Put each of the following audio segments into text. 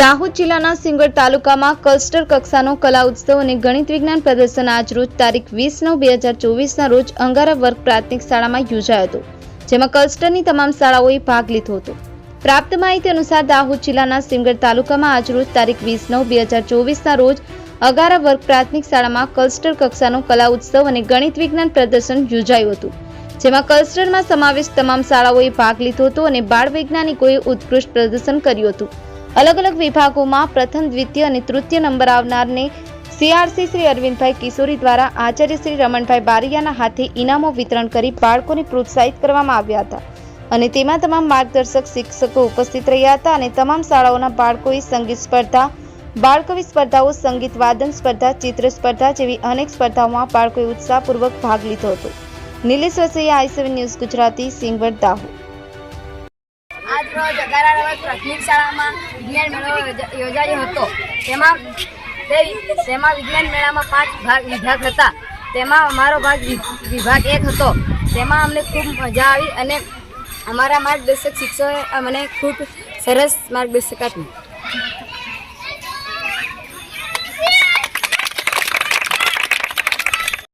દાહોદ જિલ્લાના સિંગર તાલુકામાં કલ્સ્ટર કક્ષાનો કલા ઉત્સવ અને ગણિત વિજ્ઞાન પ્રદર્શન આજ રોજ તારીખ વીસ નવ બે હજાર ચોવીસના રોજ અંગારા વર્ગ પ્રાથમિક શાળામાં યોજાયો હતો, જેમાં કલ્સ્ટરની તમામ શાળાઓએ ભાગ લીધો હતો. પ્રાપ્ત માહિતી અનુસાર દાહોદ જિલ્લાના સિંગર તાલુકામાં આજ રોજ તારીખ વીસ નવ બે હજાર ચોવીસના રોજ અગારા વર્ગ પ્રાથમિક શાળામાં કલ્સ્ટર કક્ષાનો કલા ઉત્સવ અને ગણિત વિજ્ઞાન પ્રદર્શન યોજાયું હતું, જેમાં કલ્સ્ટરમાં સમાવેશ તમામ શાળાઓએ ભાગ લીધો હતો અને બાળ વૈજ્ઞાનિકોએ ઉત્કૃષ્ટ પ્રદર્શન કર્યું હતું. અલગ અલગ વિભાગોમાં પ્રથમ, દ્વિતીય અને તૃતીય નંબર આવનારને સીઆરસી શ્રી અરવિંદભાઈ કિશોરી દ્વારા આચાર્ય શ્રી રમણભાઈ બારિયાના હાથે ઇનામો વિતરણ કરી બાળકોને પ્રોત્સાહિત કરવામાં આવ્યા હતા. અને તેમાં તમામ માર્ગદર્શક, શિક્ષકો ઉપસ્થિત રહ્યા હતા અને તમામ શાળાઓના બાળકોએ સંગીત સ્પર્ધા, બાળકવિ સ્પર્ધાઓ, સંગીત વાદન સ્પર્ધા, ચિત્ર સ્પર્ધા જેવી અનેક સ્પર્ધાઓમાં બાળકોએ ઉત્સાહપૂર્વક ભાગ લીધો હતો. Nilesh Vasaiya I news Gujarati, Singvad, Dahod. આજ રોજ અગારા રવત પ્રાથમિક શાળામાં વિજ્ઞાન મેળો યોજાયો હતો. તેમાં તેમાં વિજ્ઞાન મેળામાં પાંચ ભાગ વિભાગ હતા. તેમાં અમારો ભાગ વિભાગ એક હતો. તેમાં અમને ખૂબ મજા આવી અને અમારા માર્ગદર્શક શિક્ષકોએ અમને ખૂબ સરસ માર્ગદર્શક આપ્યું.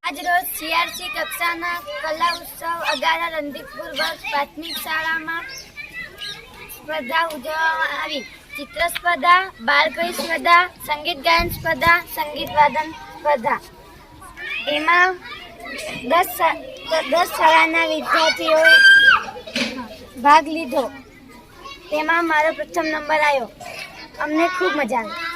આજરોજ સીઆરસી કક્ષાના કલા ઉત્સવ અગારા વર્ગ પ્રાથમિક શાળામાં સ્પર્ધા ઉજવવામાં આવી. ચિત્ર સ્પર્ધા બાળકવી સ્પર્ધા, સંગીત ગાયન સ્પર્ધા, સંગીત વાદન સ્પર્ધા. એમાં દસ દસ શાળાના વિદ્યાર્થીઓએ ભાગ લીધો. તેમાં મારો પ્રથમ નંબર આવ્યો. અમને ખૂબ મજા આવી.